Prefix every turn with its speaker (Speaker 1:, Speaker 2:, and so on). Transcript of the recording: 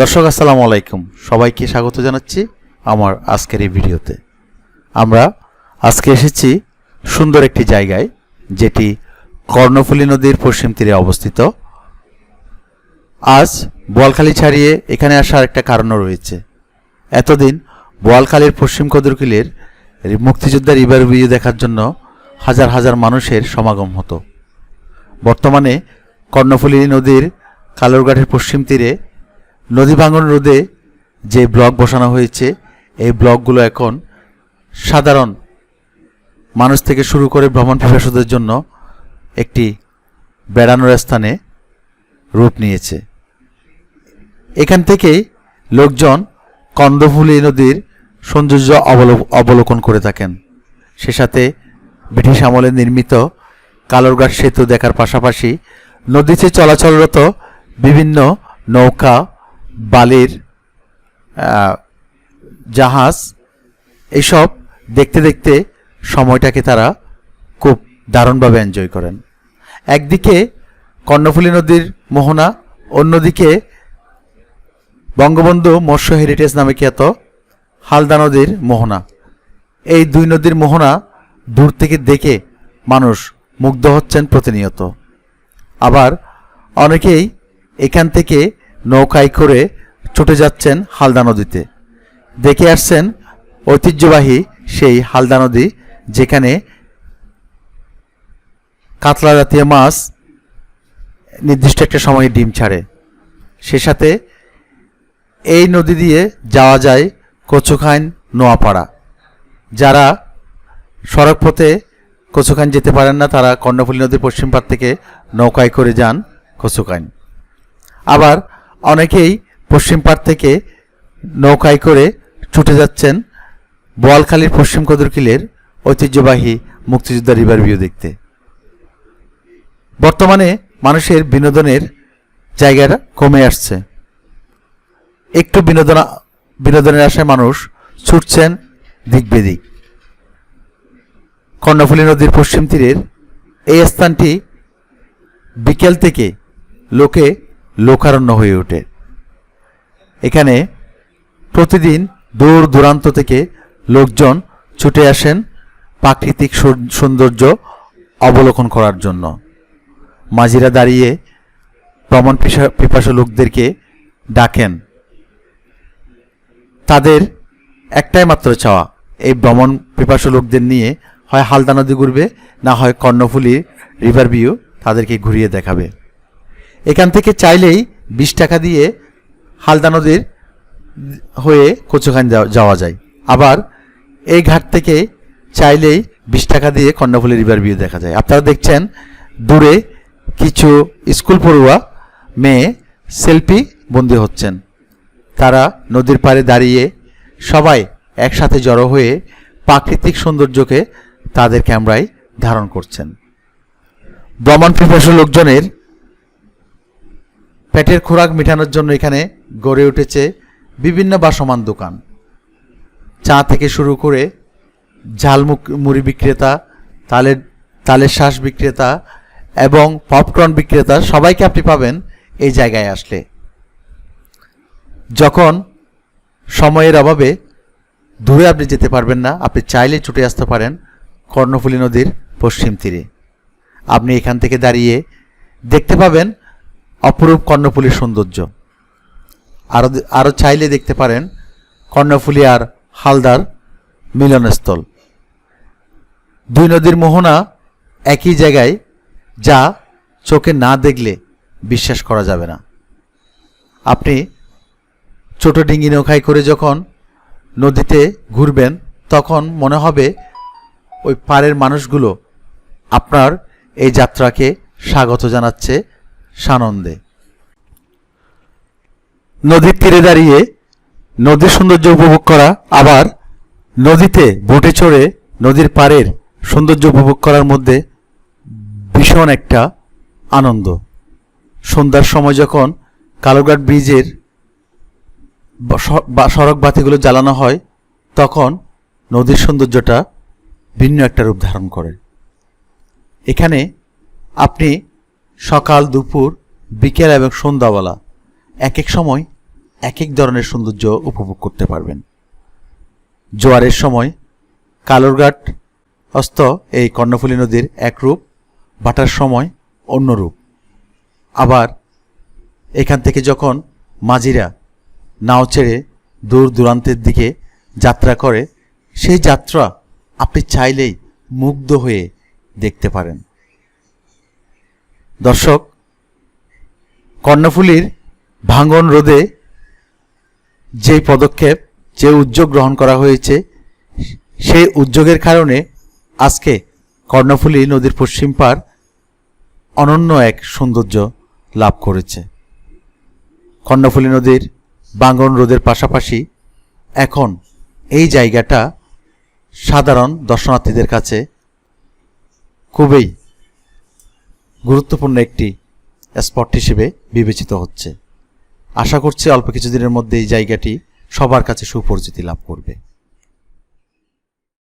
Speaker 1: দর্শক, আসসালামু আলাইকুম। সবাইকে স্বাগত জানাচ্ছি আমার আজকের এই ভিডিওতে। আমরা আজকে এসেছি সুন্দর একটি জায়গায়, যেটি কর্ণফুলী নদীর পশ্চিম তীরে অবস্থিত। আজ বোয়ালখালী ছাড়িয়ে এখানে আসার একটা কারণও রয়েছে। এতদিন বোয়ালখালীর পশ্চিম কদরকিলের মুক্তিযোদ্ধার ইবার ভিউ দেখার জন্য হাজার হাজার মানুষের সমাগম হতো। বর্তমানে কর্ণফুলী নদীর কালুরঘাটের পশ্চিম তীরে নদী ভাঙন রোধে যে ব্লক বসানো হয়েছে, এই ব্লকগুলো এখন সাধারণ মানুষ থেকে শুরু করে ভ্রমণ পিপাসুদের জন্য একটি বেড়ানোর স্থানে রূপ নিয়েছে। এখান থেকেই লোকজন কন্দফুলী নদীর সৌন্দর্য অবলো- অবলোকন করে থাকেন। সে সাথে ব্রিটিশ আমলে নির্মিত কালরঘাট সেতু দেখার পাশাপাশি নদীতে চলাচলরত বিভিন্ন নৌকা বালির জাহাজ, এসব দেখতে দেখতে সময়টাকে তারা খুব দারুণভাবে এনজয় করেন। একদিকে কর্ণফুলী নদীর মোহনা, অন্যদিকে বঙ্গবন্ধু মৎস্য হেরিটেজ নামে খ্যাত হালদা নদীর মোহনা। এই দুই নদীর মোহনা দূর থেকে দেখে মানুষ মুগ্ধ হচ্ছেন প্রতিনিয়ত। আবার অনেকেই এখান থেকে নৌকায় করে ছুটে যাচ্ছেন হালদা নদীতে। দেখে আসছেন ঐতিহ্যবাহী সেই হালদা নদী, যেখানে কাতলা জাতীয় মাছ নির্দিষ্ট একটা সময়ে ডিম ছাড়ে। সে সাথে এই নদী দিয়ে যাওয়া যায় কচুখাইন নোয়াপাড়া। যারা সড়ক পথে কচুখাইন যেতে পারেন না, তারা কর্ণফুলী নদীর পশ্চিম পার থেকে নৌকায় করে যান কচুখাইন আবার অনেকেই পশ্চিম পার থেকে নৌকায় করে ছুটে যাচ্ছেন বোয়ালখালীর পশ্চিম কদরকিলের ঐতিহ্যবাহী মুক্তিযোদ্ধা রিভার ভিউ দেখতে। বর্তমানে মানুষের বিনোদনের জায়গাটা কমে আসছে। একটু বিনোদন, বিনোদনের আশায় মানুষ ছুটছেন দিক বেদিক কর্ণফুলী নদীর পশ্চিম তীরের এই স্থানটি বিকেল থেকে লোকে লোকারণ্য হয়ে ওঠে। এখানে প্রতিদিন দূর দূরান্ত থেকে লোকজন ছুটে আসেন প্রাকৃতিক সৌন্দর্য অবলোকন করার জন্য। মাঝিরা দাঁড়িয়ে ভ্রমণ পিসা- পিপাসু লোকদেরকে ডাকেন। তাদের একটাই মাত্র চাওয়া, এই ভ্রমণ পিপাসু লোকদের নিয়ে হয় হালদা নদী ঘুরবে, না হয় কর্ণফুলী রিভার ভিউ তাদেরকে ঘুরিয়ে দেখাবে। এখান থেকে চাইলেই বিশ টাকা দিয়ে হালদা নদীর হয়ে কচুখান যাওয়া- যায়। আবার এই ঘাট থেকে চাইলেই বিশ টাকা দিয়ে কর্ণফুলী রিভার ভিউ দেখা যায়। আপনারা দেখছেন দূরে কিছু স্কুল পড়ুয়া মেয়ে সেলফি বন্দি হচ্ছেন। তারা নদীর পাড়ে দাঁড়িয়ে সবাই একসাথে জড়ো হয়ে প্রাকৃতিক সৌন্দর্যকে তাদের ক্যামেরায় ধারণ করছেন। ভ্রমণ পিপাসু লোকজনের পেটের খোরাক মেটানোর জন্য এখানে গড়ে উঠেছে বিভিন্ন বাসমান দোকান। চা থেকে শুরু করে ঝালমুখ মুড়ি বিক্রেতা, তালের তালের শ্বাস বিক্রেতা এবং পপকর্ন বিক্রেতা সবাইকে আপনি পাবেন এই জায়গায় আসলে। যখন সময়ের অভাবে দূরে আপনি যেতে পারবেন না, আপনি চাইলে ছুটে আসতে পারেন কর্ণফুলী নদীর পশ্চিম তীরে। আপনি এখান থেকে দাঁড়িয়ে দেখতে পাবেন অপরূপ কর্ণফুলীর সৌন্দর্য। আরও আরও চাইলে দেখতে পারেন কর্ণফুলী আর হালদার মিলনস্থল। দুই নদীর মোহনা একই জায়গায় যা চোখে না দেখলে বিশ্বাস করা যাবে না। আপনি ছোট ডিঙ্গি নৌকায় করে যখন নদীতে ঘুরবেন, তখন মনে হবে ওই পাড়ের মানুষগুলো আপনার এই যাত্রাকে স্বাগত জানাচ্ছে সানন্দে। নদীর তীরে দাঁড়িয়ে নদীর সৌন্দর্য উপভোগ করা, আবার নদীতে বোটে চড়ে নদীর পাড়ের সৌন্দর্য উপভোগ করার মধ্যে ভীষণ একটা আনন্দ। সন্ধ্যার সময় যখন কালোঘাট ব্রিজের সড়ক বাতিগুলো জ্বালানো হয়, তখন নদীর সৌন্দর্যটা ভিন্ন একটা রূপ ধারণ করে। এখানে আপনি সকাল, দুপুর, বিকেল এবং সন্ধ্যাবেলা এক এক সময় এক এক ধরনের সৌন্দর্য উপভোগ করতে পারবেন। জোয়ারের সময় কালুরঘাট হস্ত এই কর্ণফুলী নদীর এক রূপ, ভাটার সময় অন্য রূপ। আবার এখান থেকে যখন মাঝিরা নাও ছেড়ে দূর দূরান্তের দিকে যাত্রা করে, সেই যাত্রা আপনি চাইলেই মুগ্ধ হয়ে দেখতে পারেন। দর্শক, কর্ণফুলীর ভাঙন রোধে যে পদক্ষেপ, যে উদ্যোগ গ্রহণ করা হয়েছে সেই উদ্যোগের কারণে আজকে কর্ণফুলী নদীর পশ্চিম পার অনন্য এক সৌন্দর্য লাভ করেছে। কর্ণফুলী নদীর বাঙ্গন রোদের পাশাপাশি এখন এই জায়গাটা সাধারণ দর্শনার্থীদের কাছে খুবই গুরুত্বপূর্ণ একটি স্পট হিসেবে বিবেচিত হচ্ছে। আশা করছি অল্প কিছুদিনের মধ্যে এই জায়গাটি সবার কাছে সুপরিচিতি লাভ করবে।